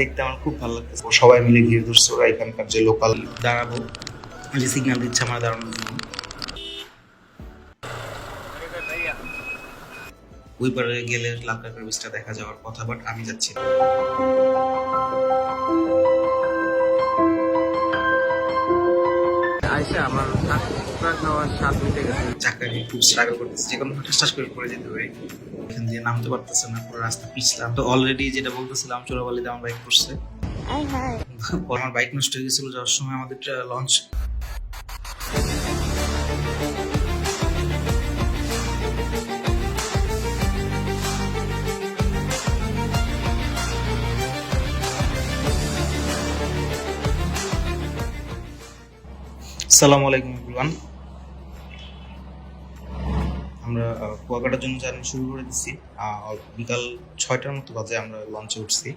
দেখতে আমার খুব ভালো লাগতেছে। সবাই মিলে ঘিরে ধরছে, ওরা এখানকার যে লোকাল দাঁড়াবো, যে সিগন্যাল দিচ্ছে আমার দাঁড়ানোর জন্য। ওই পারে গেলে দেখা যাওয়ার কথা বাট আমি যাচ্ছি আমার ট্রাক নেওয়ার স্বাদ মিটে গেছে। চাকরি খুব স্ট্রাগল করতেছে। যে কোনো ঠাস করে পড়ে যেতে পারি। এখান দিয়ে নামতে পারতেছে না পুরো রাস্তা পিছলাম। তো অলরেডি যেটা বলতেছিলাম চোরাবালিতে আমার বাইক পড়ছে। আমার বাইক নষ্ট হয়ে গেছিল যাওয়ার সময় আমাদের লঞ্চ সালামু আলাইকুম কুয়াকাটার জন্য জার্নি শুরু করে দিচ্ছি বিকাল ছয়টার মতো বাজে আমরা লঞ্চে উঠছি।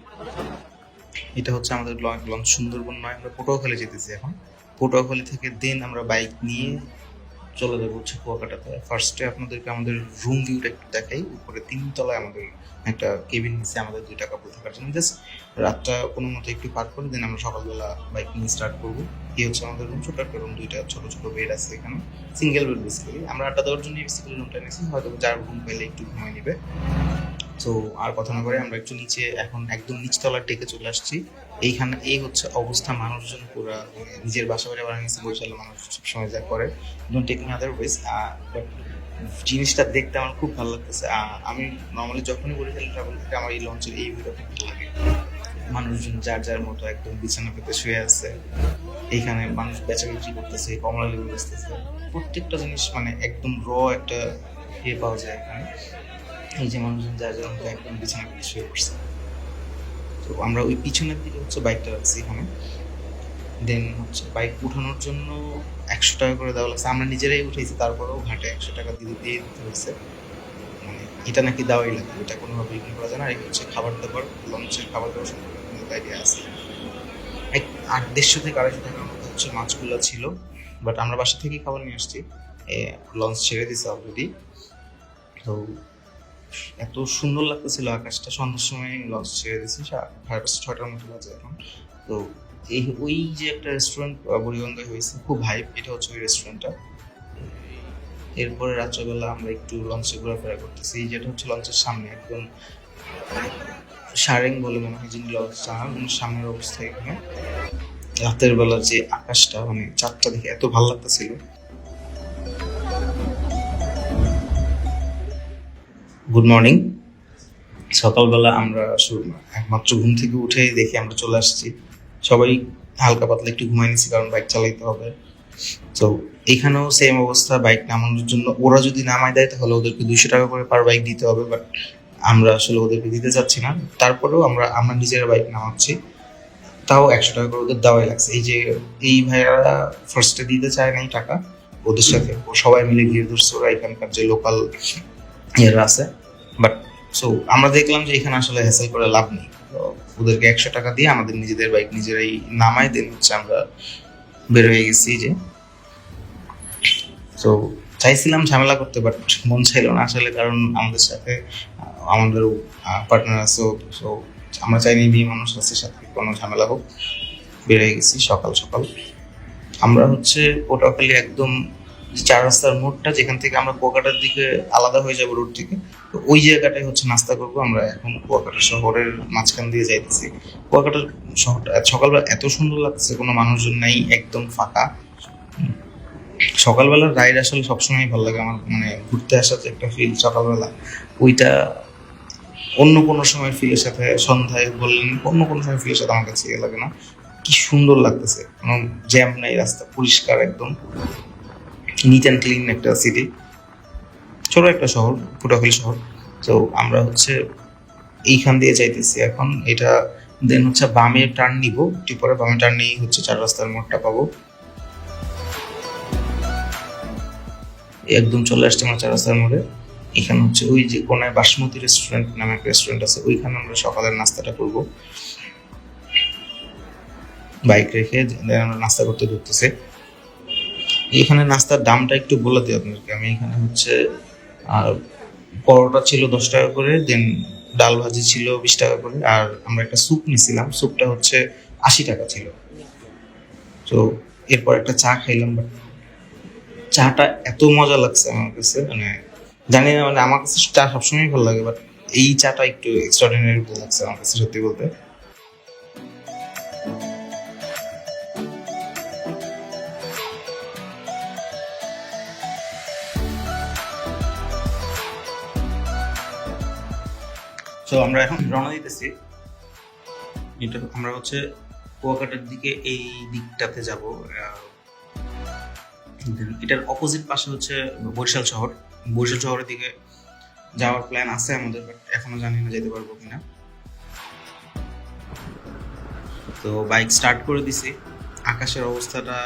এটা হচ্ছে আমাদের লঞ্চ সুন্দরবন নয়, আমরা পটুয়াখালী যেতেছি এখন। পটুয়াখালী থেকে দেন আমরা বাইক নিয়ে চলে যাব হচ্ছে কুয়াকাটাতে। ফার্স্টে আপনাদেরকে আমাদের রুম ভিউটা একটু দেখাই। উপরে তিন তলায় আমাদের একটা কেবিন নিচ্ছে আমাদের দুইটা কাপড় থাকার জন্য। জাস্ট রাতটা কোনো মতো একটু পার করে দেন আমরা সকালবেলা বাইক নিয়ে স্টার্ট করব। এই হচ্ছে আমাদের রুম ছোট একটা রুম দুইটা ছোট ছোট বেড আছে এখানে। সিঙ্গেল বেড বেসিক্যালি আমরা আড্ডা দেওয়ার জন্য বেসিক্যালি রুমটা নিয়েছি হয়তো যার রুম পেলে একটু ঘুমাই নেবে। তো আর কথা না বলে আমরা একটু নিচে এখন একদম নিচতলার ডেকে চলে আসছি। এইখানে এই হচ্ছে অবস্থা, মানুষজন পুরো মানে নিজের বাসা বাড়ি বাড়া নিচে বসে মানুষ সবসময় যা করে। Don't taking other ways but জিনিসটা দেখতে আমার খুব ভালো লাগতেছে। আমি নর্মালি যখনই বরিশাল ট্রাভেল করি, আমার এই লঞ্চের এই খুব ভালো লাগে। মানুষজন যার যার মতো একদম বিছানা পেতে শুয়ে আছে। এইখানে মানুষ বেচা করতেছে কমলা লেবু বেচতেছে। প্রত্যেকটা জিনিস মানে একদম র একটা ইয়ে পাওয়া যায় এখানে। এই যে মানুষজন যার যার মতো একদম বিছানা পেতে শুয়ে পড়ছে। তো আমরা ওই পিছনের দিকে হচ্ছে বাইকটা রাখছি এখানে। দেন হচ্ছে বাইক উঠানোর জন্য একশো টাকা করে দেওয়া লাগছে। আমরা নিজেরাই উঠেছি তারপরেও ঘাটে একশো টাকা দিয়ে দিয়ে দিতে হয়েছে। মানে এটা নাকি দেওয়াই লাগে, এটা কোনোভাবে ইগনোর করা যায় না। আর হচ্ছে খাবার দাবার লঞ্চের খাবার দাবার আইডিয়া আছে। এক আট দেড়শো থেকে আড়াইশো টাকার মতো হচ্ছে মাছগুলো ছিল। বাট আমরা বাসা থেকেই খাবার নিয়ে আসছি। লঞ্চ ছেড়ে দিছে অলরেডি তো এত সুন্দর লাগতেছিল আকাশটা। সন্ধ্যার সময় লঞ্চ ছেড়ে সা- সাড়ে পাঁচটা, ছয়টার মতো বাজে এখন। তো এই ওই যে একটা রেস্টুরেন্ট বুড়িগঙ্গায় হয়েছে, খুব হাইপ এটা হচ্ছে ওই রেস্টুরেন্টটা এরপরে রাত্রেবেলা আমরা একটু লঞ্চে ঘোরাফেরা করতেছি। যেটা হচ্ছে লঞ্চের সামনে। একদম সারেং বলে মনে হয় যিনি উনি সামনের অবস্থা এখানে। রাতের বেলা যে আকাশটা মানে চাঁদটা দেখে এত ভালো লাগতেছিল। গুড মর্নিং সকালবেলা আমরা একমাত্র ঘুম থেকে উঠে দেখি আমরা চলে আসছি। সবাই হালকা পাতলা একটু ঘুমাই নিছি, কারণ বাইক চালাইতে হবে। তো এখানেও সেম অবস্থা বাইক নামানোর জন্য। ওরা যদি নামায় দেয়, তাহলে ওদেরকে দুইশো টাকা করে পার বাইক দিতে হবে বাট আমরা আসলে ওদেরকে দিতে চাচ্ছি না। তারপরেও আমরা আমরা নিজেরা বাইক নামাচ্ছি। তাও একশো টাকা করে ওদের দেওয়াই লাগছে। এই যে, এই ভাইয়ারা ফার্স্টে দিতে চায় নাই টাকা, ওদের সাথে সবাই মিলে ঘিরে ধরছে, ওরা এখানকার যে লোকাল ইয়েরা আছে। বাট সো আমরা দেখলাম যে এখানে আসলে হ্যাসেল করে লাভ নেই। ওদেরকে একশো টাকা দিয়ে আমাদের নিজেদের বাইক নিজেরাই নামাই দেন হচ্ছে আমরা বের হয়ে গেছি যে। তো চাইছিলাম ঝামেলা করতে বাট মন চাইলো না আসলে কারণ আমাদের সাথে আমাদের পার্টনার আছে তো আমরা চাইনি বিয়ে মানুষ আছে, সাথে কোনো ঝামেলা হোক। বেড়ে গেছি সকাল সকাল। আমরা হচ্ছে পটুয়াখালী একদম চার রাস্তার মোড়টা যেখান থেকে আমরা কুয়াকাটার দিকে আলাদা হয়ে যাব রোড থেকে, তো ওই জায়গাটায় হচ্ছে নাস্তা করব। আমরা এখন কুয়াকাটা শহরের মাঝখান দিয়ে যাইতেছি। কুয়াকাটার শহরটা, সকালবেলা এত সুন্দর লাগছে কোনো মানুষজন নাই, একদম ফাঁকা। সকালবেলার রাইড আসলে সবসময় ভালো লাগে আমার মানে ঘুরতে আসার যে একটা ফিল সকালবেলা, ওইটা অন্য কোনো সময় ফিলের সাথে, সন্ধ্যায় বললেন, অন্য কোনো সময় ফিলের সাথে আমার কাছে ইয়ে লাগে না। কি সুন্দর লাগতেছে, কোনো জ্যাম নাই, রাস্তা পরিষ্কার একদম। নিট অ্যান্ড ক্লিন একটা সিটি ছোট একটা শহর পটুয়াখালী শহর। তো আমরা হচ্ছে এইখান দিয়ে যাইতেছি এখন। এটা দেন হচ্ছে বামে টার্ন নিব, একটু পরে বামে টার্ন নিয়ে হচ্ছে চার রাস্তার মোড়টা পাবো। একদম চলে আসছে আমরা চার রাস্তার মোড়ে। এখানে হচ্ছে ওই যে কোনায় বাসমতি রেস্টুরেন্ট নামে একটা রেস্টুরেন্ট আছে, ওইখানে আমরা সকালের নাস্তাটা করব। বাইক রেখে আমরা নাস্তা করতে ঢুকতেছে এখানে নাস্তার দামটা একটু বলে দিই আপনাদেরকে। আমি এখানে হচ্ছে, আর পরোটা ছিল দশ টাকা করে, দেন ডাল ভাজি ছিল বিশ টাকা করে, আর আমরা একটা স্যুপ নিছিলাম। স্যুপটা হচ্ছে আশি টাকা ছিল। তো এরপর একটা চা খাইলাম বাট চাটা এত মজা লাগছে আমার কাছে মানে জানি না মানে আমার কাছে চা সবসময় ভালো লাগে বাট এই চাটা একটু এক্সট্রাঅর্ডিনারি ভালো লাগছে আমার কাছে সত্যি বলতে। তো আমরা এখন রওনা দিতেছি। এটা আমরা হচ্ছে কুয়াকাটার দিকে, এই দিকটাতে যাব এটার অপোজিট পাশে হচ্ছে বরিশাল শহর। বরিশাল শহরের দিকে যাওয়ার প্ল্যান আছে আমাদের বাট এখনও জানি না যেতে পারব কিনা। তো বাইক স্টার্ট করে দিছি। আকাশের অবস্থাটা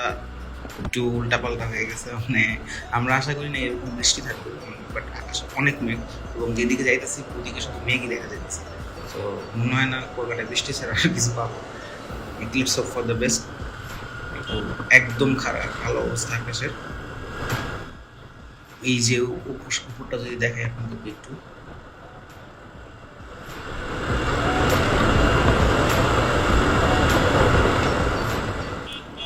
একটু উল্টাপাল্টা হয়ে গেছে মানে আমরা আশা করি না এরকম বৃষ্টি থাকবে বাট আকাশ অনেক মেঘ এবং যেদিকে যাইতেছি ওদিকে শুধু মেঘই দেখা যাইতেছে। তো মনে হয় না কলকাতায় বৃষ্টি ছাড়া কিছু পাবো clips of for the best একদম খারাপ, ভালো অবস্থা আকাশের এই যে উপর উপরটা যদি দেখে আপনাদের একটু।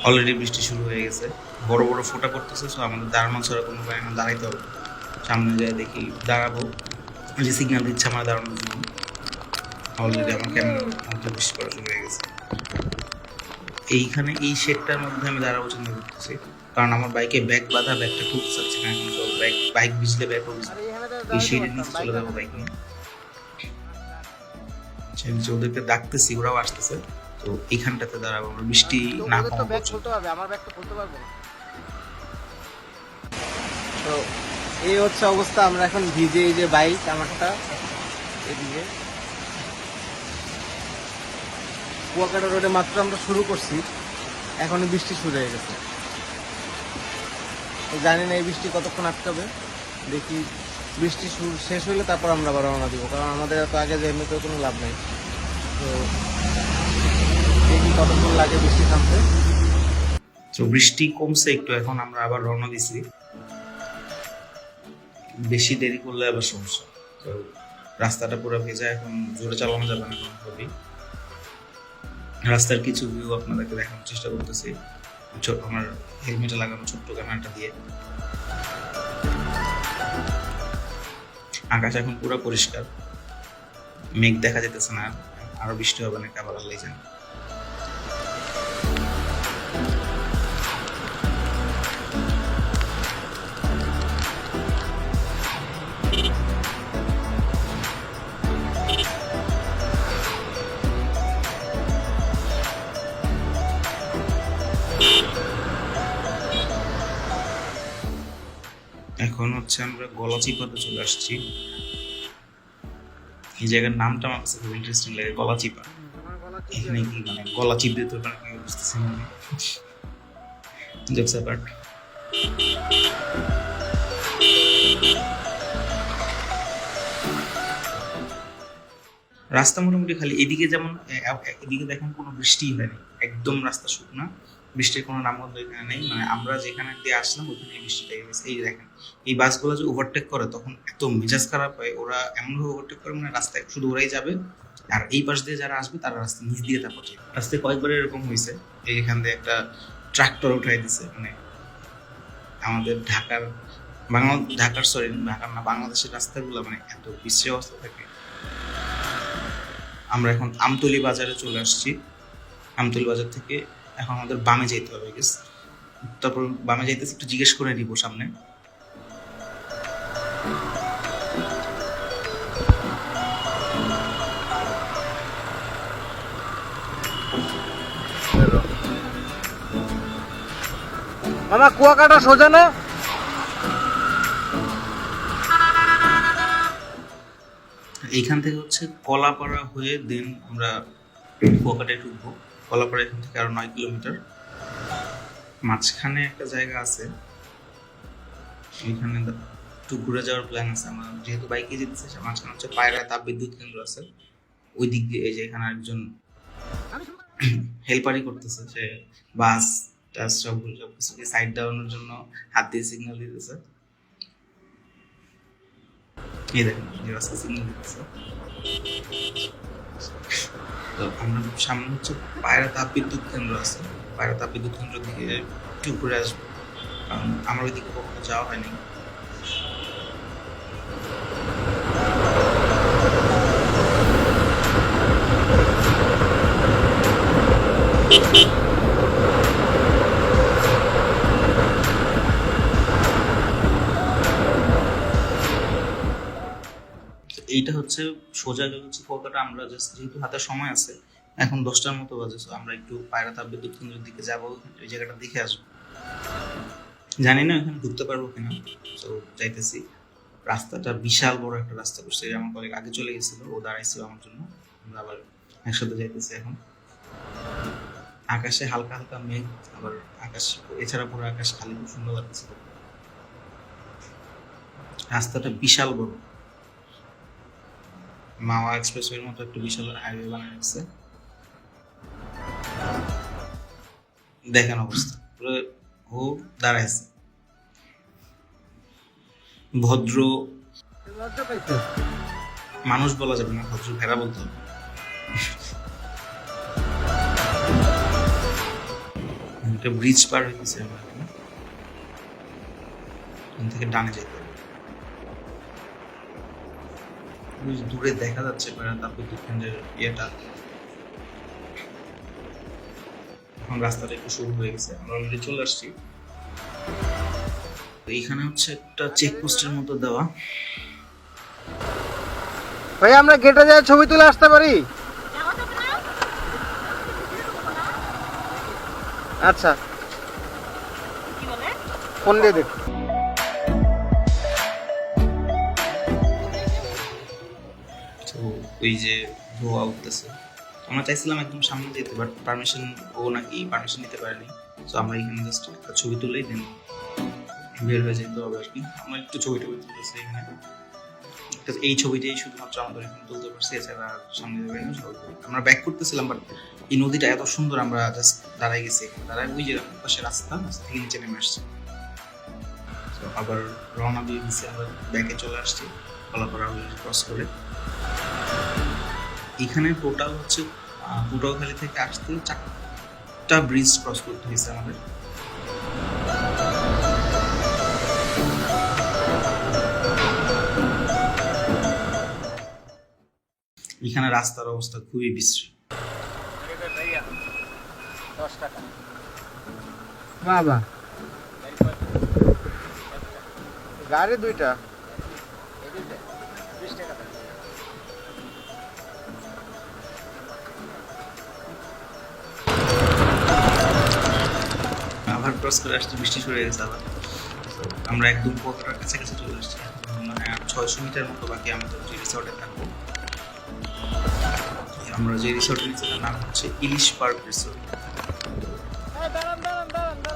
অলরেডি বৃষ্টি শুরু হয়ে গেছে। বড় বড় ফোঁটা করতেছে সো আমাদের দাঁড়ানো ছাড়া কোনো উপায় না দাঁড়াইতে হবে। সামনে যায় দেখি, দাঁড়াবো। যে সিগন্যাল দিচ্ছে, আমার দাঁড়ানোর জন্য। অলরেডি আমার ক্যামেরা বৃষ্টি পড়া শুরু হয়ে গেছে। এইখানে এই শেডটার মধ্যে আমি দাঁড়াবো চিন্তা করতেছি। কারণ আমার বাইকে ব্যাগ বাঁধা ব্যাগটা খুব চাচ্ছি না এখন তো ব্যাগ বাইক ব্যাগও ভিজবে এই শেডের নিচে চলে যাব বাইক নিয়ে। আচ্ছা, আমি যে ওদেরকে ডাকতেছি ওরাও আসতেছে। তো এইখানটাতে দাঁড়াবো আমরা বৃষ্টি না কমা ব্যাগ। খুলতে হবে আমার ব্যাগটা খুলতে পারব তো এই হচ্ছে অবস্থা আমরা এখন ভিজে এই যে বাইক আমারটা এদিকে। কুয়াকাটা রোডে মাত্র আমরা শুরু করছি। এখনই বৃষ্টি শুরু হয়ে গেছে। জানি না এই বৃষ্টি কতক্ষণ আটকাবে দেখি বৃষ্টি শেষ হলে তারপর আমরা আবার রওনা দিব, কারণ আমাদের এত আগে যে এমনিতেও কোনো লাভ নেই। তো দেখি কতক্ষণ লাগে বৃষ্টি থামতে। তো বৃষ্টি কমছে একটু, এখন আমরা আবার রওনা দিছি। বেশি দেরি করলে আবার সমস্যা। তো রাস্তাটা পুরো ভেজা, এখন জোরে চালানো যাবে না কোনোভাবেই রাস্তার কিছু ভিউ আপনাদেরকে দেখানোর চেষ্টা করতেছি। আমার হেলমেটে লাগানো ছোট্ট ক্যামেরাটা দিয়ে। আকাশ এখন পুরো পরিষ্কার। মেঘ দেখা যেতেছে না, আরও বৃষ্টি হবে না আবার আল্লাহ জানে। এখন হচ্ছে আমরা গলাচিপাতে চলে আসছি। এই জায়গার নামটা আমার কাছে খুব ইন্টারেস্টিং লাগে গলাচিপা এখানে কি মানে গলা চিপ দিতে পারে কি বুঝতেছি না জোকস অ্যাপার্ট রাস্তা মোটামুটি খালি, এদিকে যেমন এদিকে দেখেন কোনো বৃষ্টিই হয়নি, একদম রাস্তা শুকনা। বৃষ্টির কোনো নামগন্ধ এখানে নেই। মানে আমরা যেখানে দিয়ে আসলাম ওখানে বৃষ্টিটা গেছে। এই দেখেন এই বাসগুলো যে ওভারটেক করে তখন এত মেজাজ খারাপ হয়। ওরা এমনভাবে ওভারটেক করে মানে রাস্তায় শুধু ওরাই যাবে। আর এই পাশ দিয়ে যারা আসবে তারা রাস্তা নিচ দিয়ে তারপর যাবে। রাস্তায় কয়েকবার এরকম হয়েছে এই এখান দিয়ে একটা ট্রাক্টর উঠাই দিছে। মানে আমাদের ঢাকার বাংলা ঢাকার সরি ঢাকার না বাংলাদেশের রাস্তাগুলো মানে এত বিশ্রী অবস্থা থাকে। আমরা এখন আমতলি বাজারে চলে আসছি। আমতলি বাজার থেকে এখন আমাদের বামে যেতে হবে গেস তারপর বামে যাইতেছি একটু জিজ্ঞেস করে নিব সামনে। মামা কুয়াকাটা সোজা না? এইখান থেকে হচ্ছে কলাপাড়া হয়ে দেন আমরা কুয়াকাটায় ঢুকবো। কলাপাড়া এখান থেকে আরও নয় কিলোমিটার। মাঝখানে একটা জায়গা আছে। দা- একটু ঘুরে যাওয়ার প্ল্যান আছে আমার। যেহেতু বাইকে যেতেছে, সে মাঝখানে হচ্ছে পায়রা তাপ বিদ্যুৎ কেন্দ্র আছে। ওই দিক দিয়ে এই যে এখানে একজন হেল্পারই করতেছে, সে বাস, টাস, সব সব কিছুকে সাইড দেওয়ানোর জন্য হাত দিয়ে সিগন্যাল দিতেছে। এই দেখেন রাস্তা সিগন্যাল দিতেছে। তো আমরা সামনে হচ্ছে পায়রা তাপ বিদ্যুৎ কেন্দ্র আছে। পায়রা তাপ বিদ্যুৎ কেন্দ্র থেকে একটু ঘুরে আসব। কারণ আমার ওইদিকে কখনো যাওয়া হয়নি। এইটা হচ্ছে সোজা হচ্ছে কলকাতা আমরা যেহেতু হাতে সময় আছে, এখন দশটার মতো বাজে আমরা একটু পায়রা তাপ বিদ্যুৎ কেন্দ্রের দিকে যাব, ওই জায়গাটা দেখে আসব। জানি না এখানে ঢুকতে পারব কিনা তো যাইতেছি। রাস্তাটা বিশাল বড় একটা রাস্তা করছে আমার কলেজ আগে চলে গেছিল, ও দাঁড়াইছিল আমার জন্য। আমরা আবার একসাথে যাইতেছি এখন। আকাশে হালকা হালকা মেঘ, আবার আকাশ, এছাড়া পুরো আকাশ খালি, খুব সুন্দর লাগছে রাস্তাটা বিশাল বড়। মাওয়া এক্সপ্রেসওয়ের মতো একটা বিশাল হাইওয়ে বানায় রাখছে দেখেন অবস্থা, পুরো ও দাঁড়াইছে। ভদ্র মানুষ বলা যাবে না, ভদ্র ভেড়া বলতে হবে। একটা ব্রিজ পার হইতেছে আমরা এখানে থেকে ডানে যেতে যে দূরে দেখা যাচ্ছে তারপর বিদ্যুৎ ইয়েটা। এখন রাস্তাটা একটু শুরু হয়ে গেছে আমরা অলরেডি চলে আসছি। তো এইখানে হচ্ছে একটা চেকপোস্টের মতো দেওয়া। ভাই আমরা গেটে যাই ছবি তুলে আসতে পারি? আচ্ছা। কি বলে? ফোন দিয়ে দেখ। ওই যে ধোয়া উঠতেছে। আমরা চাইছিলাম একদম সামনে যেতে বাট পারমিশন ও নাকি পারমিশন নিতে পারেনি। তো আমরা এখানে জাস্ট একটা ছবি তুলেই দেন বের হয়ে যেতে হবে আর কি। আমরা একটু ছবি টবি তুলতেছি এখানে। এই ছবিটাই শুধুমাত্র আমাদের এখানে তুলতে পারছি, এছাড়া সামনে যাবে না আমরা ব্যাক করতেছিলাম বাট এই নদীটা এত সুন্দর আমরা জাস্ট দাঁড়াই গেছি এখানে। দাঁড়াই ওই যে পাশে রাস্তা রাস্তা থেকে নিচে নেমে আসছি। আবার রওনা দিয়ে দিচ্ছি আমরা ব্যাকে চলে আসছি, কলাপাড়া ক্রস করে। এখানে টোটাল হচ্ছে পটুয়াখালী থেকে আসতে চারটা ব্রিজ ক্রস করতে হয়েছে আমাদের। এখানে রাস্তার অবস্থা খুবই বিশ্রী। বাবা। গাড়ি দুইটা? ক্রস করে আসতে বৃষ্টি শুরু হয়ে গেছে আবার। আমরা একদম কুয়াকাটার কাছে চলে আসছি। এখন মনে ছয়শো মিটার মতো বাকি আমাদের যে রিসর্টে থাকব। আমরা যে রিসর্টের নিচে নাম হচ্ছে ইলিশ পার্ক রিসর্ট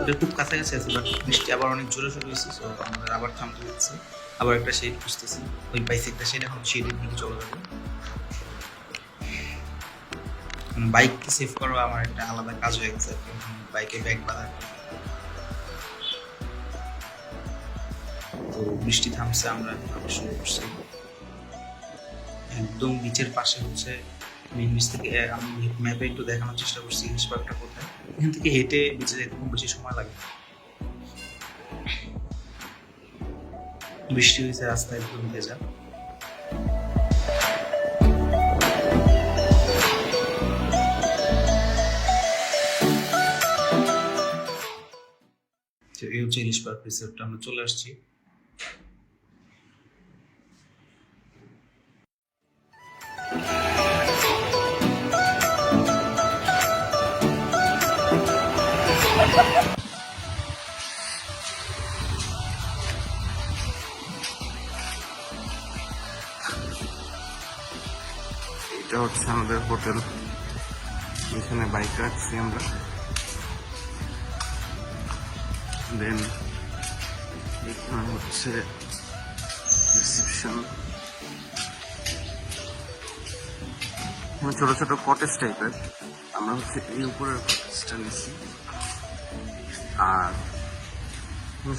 ওটা খুব কাছাকাছি আছে বাট বৃষ্টি আবার অনেক জোরে শুরু হয়েছে আমাদের আবার থামতে হচ্ছে। আবার একটা শেড খুঁজতেছি। ওই একটা শেড এখন শেডের দিকে চলে যাবে। বাইককে সেভ করা আমার একটা আলাদা কাজ হয়ে গেছে বাইকে ব্যাগ বাঁধা। তো বৃষ্টি থামছে, আমরা আবার শুরু করছি। একদম বিচের পাশে হচ্ছে মেন বিচ থেকে আমি ম্যাপে একটু দেখানোর চেষ্টা করছি ইলিশ পার্কটা কোথায়। এখান থেকে হেঁটে বিচে যেতে খুব বেশি সময় লাগে বৃষ্টি হয়েছে, রাস্তা একদম ভেজা। এই হচ্ছে ইলিশ পার্ক রিসোর্টটা আমরা চলে আসছি। এটা হচ্ছে আমাদের হোটেল। এখানে বাইক রাখছি আমরা। দেন এখানে হচ্ছে রিসেপশন ছোট ছোট কটেজ টাইপের আমরা হচ্ছে এই উপরের কটেজটা নিচ্ছি আর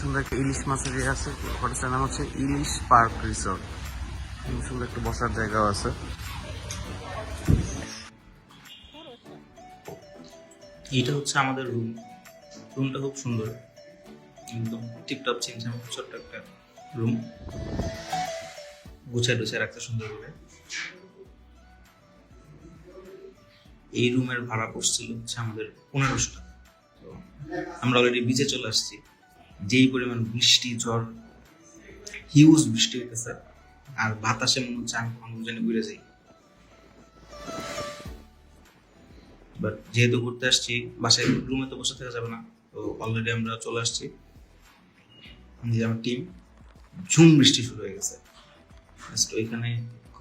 সুন্দর একটা ইলিশ মাছের ইয়ে আছে। কটেজটার নাম হচ্ছে ইলিশ পার্ক রিসোর্ট। সুন্দর একটা বসার জায়গাও আছে। এইটা হচ্ছে আমাদের রুম রুমটা খুব সুন্দর। একদম টিপটপ ছিমছাম ছোট্ট একটা রুম গুছায় টুছায় রাখতে সুন্দর করে। এই রুমের ভাড়া পড়ছিল হচ্ছে আমাদের পনেরোশো টাকা। তো আমরা অলরেডি বিচে চলে আসছি। যেই পরিমাণ বৃষ্টি, ঝড় হিউজ বৃষ্টি হইতেছে, আর বাতাসে মনে হচ্ছে আমি কখনো জানি ঘুরে যাই। বাট যেহেতু ঘুরতে আসছি, বাসায় রুমে তো বসে থাকা যাবে না, তো অলরেডি আমরা চলে আসছি। আমার টিম ঝুম বৃষ্টি শুরু হয়ে গেছে। জাস্ট ওইখানে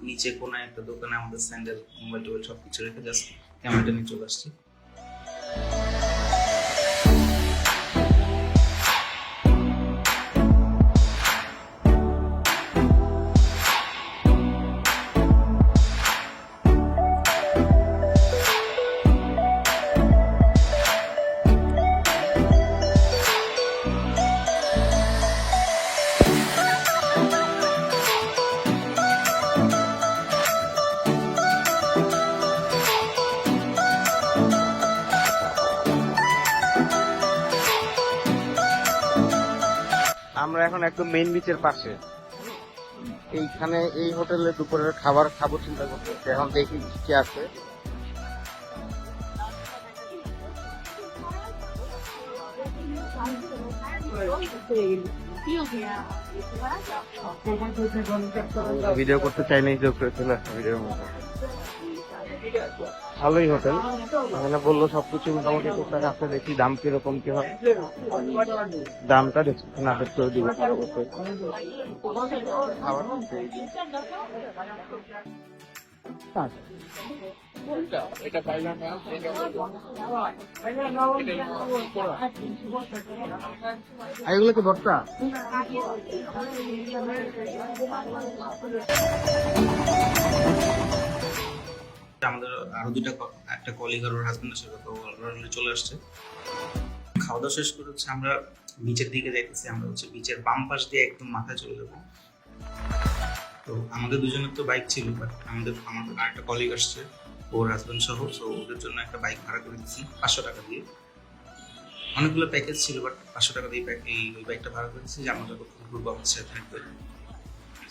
নিচে কোনায় একটা দোকানে আমাদের স্যান্ডেল মোবাইল টোবাইল সব কিছু রেখে জাস্ট ক্যামেরাটা নিয়ে চলে আসছি। এখন একদম মেইন বিচের পাশে। এইখানে এই হোটেলে দুপুরের খাবার খাব চিন্তা করতেছি। এখন দেখি কি আছে। ভিডিও করতে চাই নাই যোগ করে ভিডিওর মধ্যে। ভালোই হোটেল। এখানে বলল সবকিছু মোটামুটি টুকটাক আছে, দেখি দাম কীরকম, কি হয়। দামটা ডিসক্রিপশন আপডেট করে দিব। এগুলো আমাদের আরও দুটা একটা কলিগ আর ওর হাজবেন্ডের সাথে তো অলরেডি চলে আসছে। খাওয়া দাওয়া শেষ করে হচ্ছে আমরা বিচের দিকে যাইতেছি, আমরা হচ্ছে বিচের বাম পাশ দিয়ে একদম মাথায় চলে যাব। তো আমাদের দুজনের তো বাইক ছিল বাট আমাদের আমাদের আরেকটা কলিগ আসছে, ওর হাজবেন্ড সহ তো ওদের জন্য একটা বাইক ভাড়া করে দিচ্ছি পাঁচশো টাকা দিয়ে। অনেকগুলো প্যাকেজ ছিল বাট পাঁচশো টাকা দিয়ে এই, ওই বাইকটা ভাড়া করে দিচ্ছি যে আমরা যখন ঘুরবো আমার সাথে থাকবে।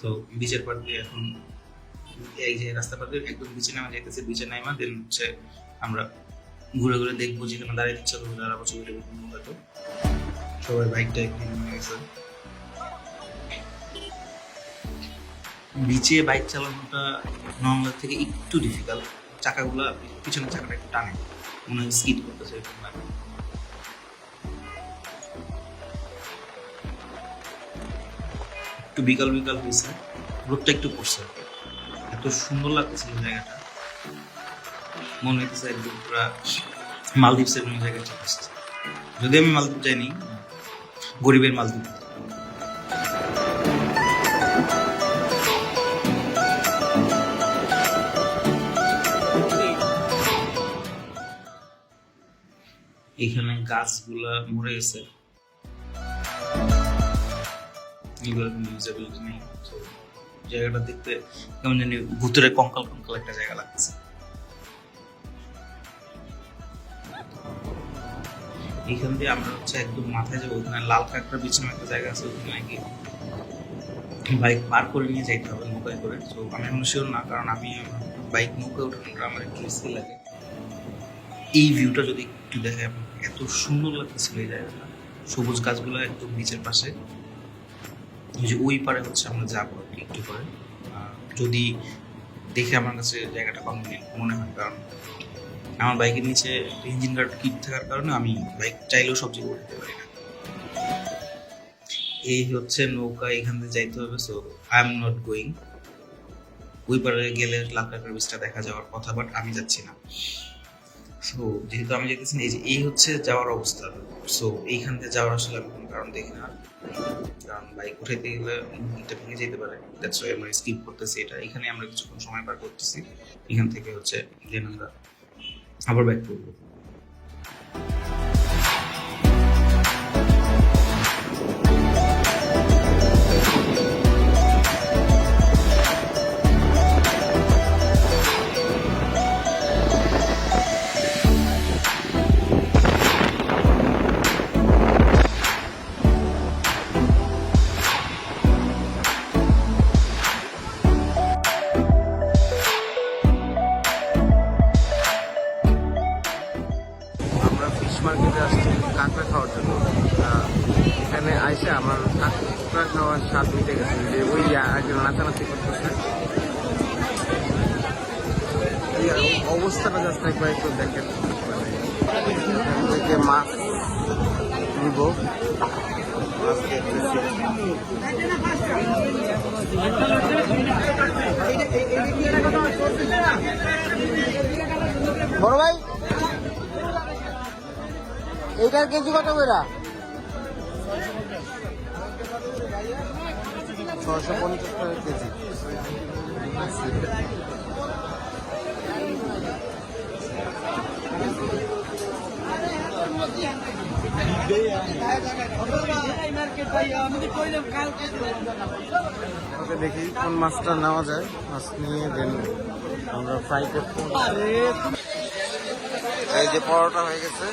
তো বিচের পার দিয়ে এখন এই যে রাস্তা পার একদম বিচে নামা যাইতেছে বিচে নামা দেন হচ্ছে আমরা ঘুরে ঘুরে দেখব যেখানে দাঁড়িয়ে ইচ্ছা করব দাঁড়াবো ছবি টবি হয়তো সবাই বাইকটা একটু নেমে গেছে। বিচে বাইক চালানোটা নর্মাল থেকে একটু ডিফিকাল্ট চাকাগুলা পিছনের চাকাটা একটু টানে। মনে হয় স্কিড করতেছে এরকম লাগে একটু বিকাল বিকাল হয়েছে রোদটা একটু পড়ছে এত সুন্দর লাগতেছিল জায়গাটা। মনে হইতেছে একদম পুরা মালদ্বীপসের কোনো জায়গায় চলে আসছে। যদি আমি মালদ্বীপ যাইনি, গরিবের মালদ্বীপ। এখানে গাছগুলা মরে গেছে। এগুলো নেই জায়গাটা দেখতে কেমন জানি ভূতের কঙ্কাল কঙ্কাল একটা জায়গা লাগতেছে এখান দিয়ে আমরা হচ্ছে একদম মাথায় যাব, ওখানে লাল কাঁকড়া বিছানো একটা জায়গা আছে, ওখানে নাকি বাইক পার করে নিয়ে যাইতে হবে নৌকায় করে। তো আমি এখন শিওর না, কারণ আমি বাইক নৌকায় ওঠানোটা আমার একটু রিস্কি লাগে। এই ভিউটা যদি একটু দেখে এত সুন্দর লাগতেছিল এই জায়গাটা। সবুজ গাছগুলো একদম নিচের পাশে। যে ওই পারে হচ্ছে আমরা যাব আর কি একটু করে যদি দেখে আমার কাছে জায়গাটা কনভিনিয়েন্ট মনে হয়, কারণ আমার বাইকের নিচে ইঞ্জিন গার্ড কিট থাকার কারণে আমি বাইক চাইলেও সব জায়গায় উঠতে পারি না। এই হচ্ছে নৌকা, এখান থেকে যাইতে হবে। So I am not going ওই পারে গেলে লাল কাঁকড়ার বীজটা দেখা যাওয়ার কথা বাট আমি যাচ্ছি না। সো যেহেতু আমি যেতেছি এই যে, এই হচ্ছে যাওয়ার অবস্থা। সো এইখান থেকে যাওয়ার আসলে আমি কারণ দেখি না। কারণ বাইক উঠাইতে গেলে এটা ভেঙে যেতে পারে। দ্যাটস ওয়াই আমরা স্কিপ করতেছি এটা। এখানে আমরা কিছুক্ষণ সময় পার করতেছি। এখান থেকে হচ্ছে দেন আমরা আবার ব্যাক করব। ছশো পঞ্চাশ টাকা কেজি। দেখি কোন মাছটা নেওয়া যায়। মাছ নিয়ে দেন। আমরা ফ্রাই করব। এই যে পরোটা হয়ে গেছে।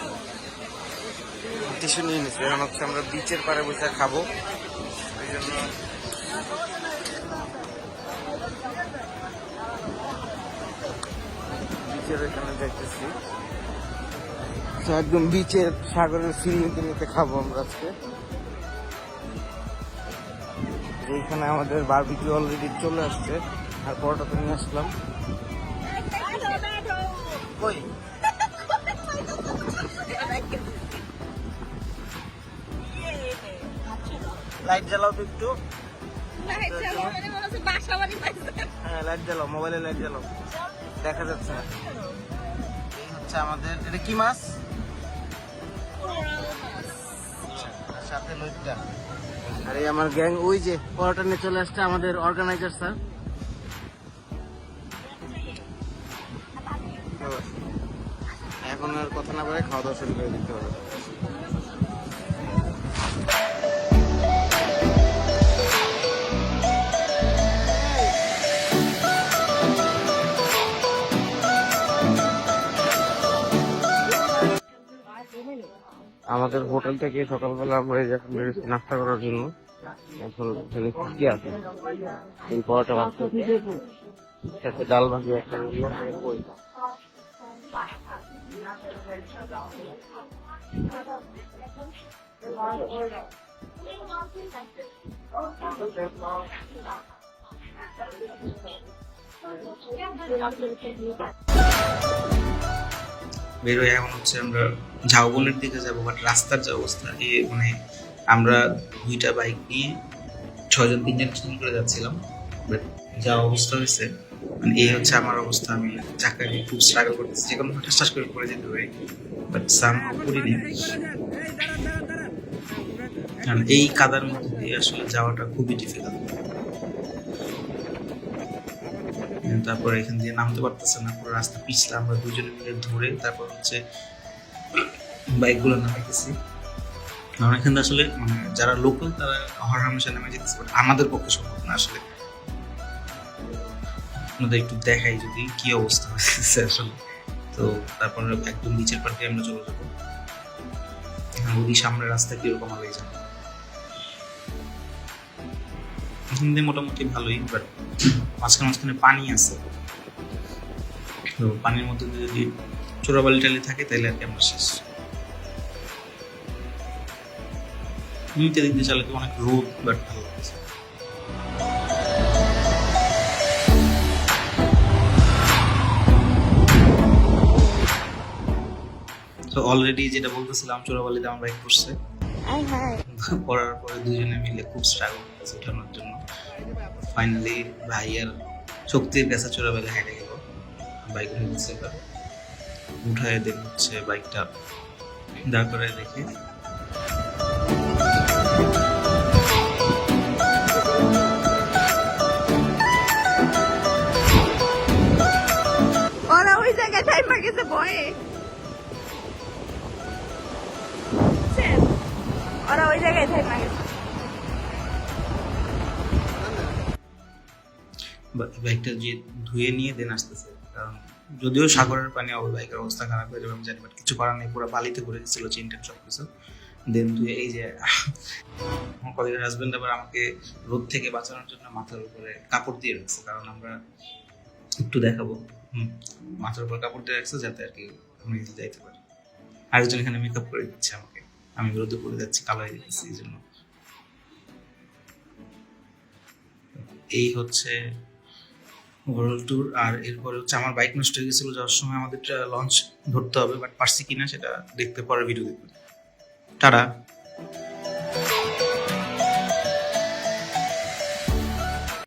টিস্যু নিয়ে নিচ্ছি এখন হচ্ছে আমরা বিচের পাড়ে বসে খাব এখানে দেখতেছি একদম বিচের সাগরের ফিল নিতে খাব আমরা আজকে এইখানে আমাদের বারবিকিউ অলরেডি চলে আসছে আর পরোটা তো নিয়ে আসলাম লাইট জ্বালাও তো একটু। হ্যাঁ লাইট জ্বালাও মোবাইলে লাইট জ্বালাও। দেখা যাচ্ছে। না এই হচ্ছে আমাদের এটা কি মাছ? আচ্ছা, সাথে আর আমার গ্যাং ওই যে পরোটা নিয়ে চলে আসছে আমাদের অর্গানাইজার স্যার। এখন আর কথা না বলে খাওয়া দাওয়া শুরু করে দিতে হবে। আমাদের হোটেল থেকে সকালবেলা আমরা এই যে বেরিয়েছি নাস্তা করার জন্য। এখন এখানে কি আছে? এই পরোটা মাত্র সাথে ডাল ভাজি একটা রইল, ওই। বের হয়ে এখন হচ্ছে আমরা ঝাউবনের দিকে যাব বাট রাস্তার যে অবস্থা এ মানে আমরা দুইটা বাইক নিয়ে ছয়জন, তিনজন তিন করে যাচ্ছিলাম বাট যা অবস্থা হয়েছে মানে এই হচ্ছে আমার অবস্থা, আমি চাকা নিয়ে খুব স্ট্রাগল করতেছি, যে কোনো ঠাস করে পড়ে যেতে পারি বাট সাম করিনি। কারণ এই কাদার মধ্যে দিয়ে আসলে যাওয়াটা খুবই ডিফিকাল্ট তারপর এখান দিয়ে নামতে পারতেছে না, পুরো রাস্তা পিছলে আমরা দুজনে মিলে ধরে তারপর হচ্ছে বাইকগুলো নামাইতেছি। কারণ এখানে আসলে মানে যারা লোকাল তারা হর হামেশা নেমে যেতেছে বাট আমাদের পক্ষে সম্ভব না আসলে। আপনাদের একটু দেখাই যদি কি অবস্থা হয়েছে আসলে। তো তারপর একদম নিচের পার্কে আমরা চলে যাব। ওই সামনে রাস্তা কীরকম হবে জানি। দিয়ে মোটামুটি ভালোই বাট মাঝখানে মাঝখানে পানি আছে। তো পানির মধ্যে যদি চোরাবালি টালি থাকে তাহলে আর কি আমরা শেষ। নিচে দিক দিয়ে চালাতে অনেক রোদ বাট ভালো লাগছে। তো অলরেডি যেটা বলতেছিলাম চোরাবালিতে আমার বাইক পড়ছে পড়ার পরে দুজনে মিলে খুব স্ট্রাগল করতেছে ওঠানোর জন্য। ফাইনালি ভাইয়ার শক্তির কাছে চোরাবেলা হেঁটে গেল। বাইক নিয়ে উঠায় দেখছে হচ্ছে বাইকটা। দাঁড় করে দেখে বাইকটা যে ধুয়ে নিয়ে দেন আসতেছে। কারণ যদিও সাগরের পানি ওই বাইকের অবস্থা খারাপ হয়ে যাবে, আমি জানি বাট কিছু করার নেই, পুরো বালিতে ভরে গেছিল চেন সব কিছু। দেন ধুয়ে এই যে আমার কলেজের হাজব্যান্ড আবার আমাকে রোদ থেকে বাঁচানোর জন্য মাথার উপরে কাপড় দিয়ে রাখছে, কারণ আমরা একটু দেখাবো। মাথার উপর কাপড় দিয়ে রাখছে যাতে আর কি আমি যাইতে পারি। আরেকজন এখানে মেকআপ করে দিচ্ছে আমাকে। আমি রোদে পড়ে যাচ্ছি কালো হয়ে যাচ্ছি এই জন্য। এই হচ্ছে ওভারঅল ট্যুর আর এরপরে হচ্ছে আমার বাইক নষ্ট হয়ে গেছিল, যাওয়ার সময় আমাদের লঞ্চ ধরতে হবে বাট পারছি কিনা সেটা দেখতে পরের ভিডিও দেখবেন টাটা।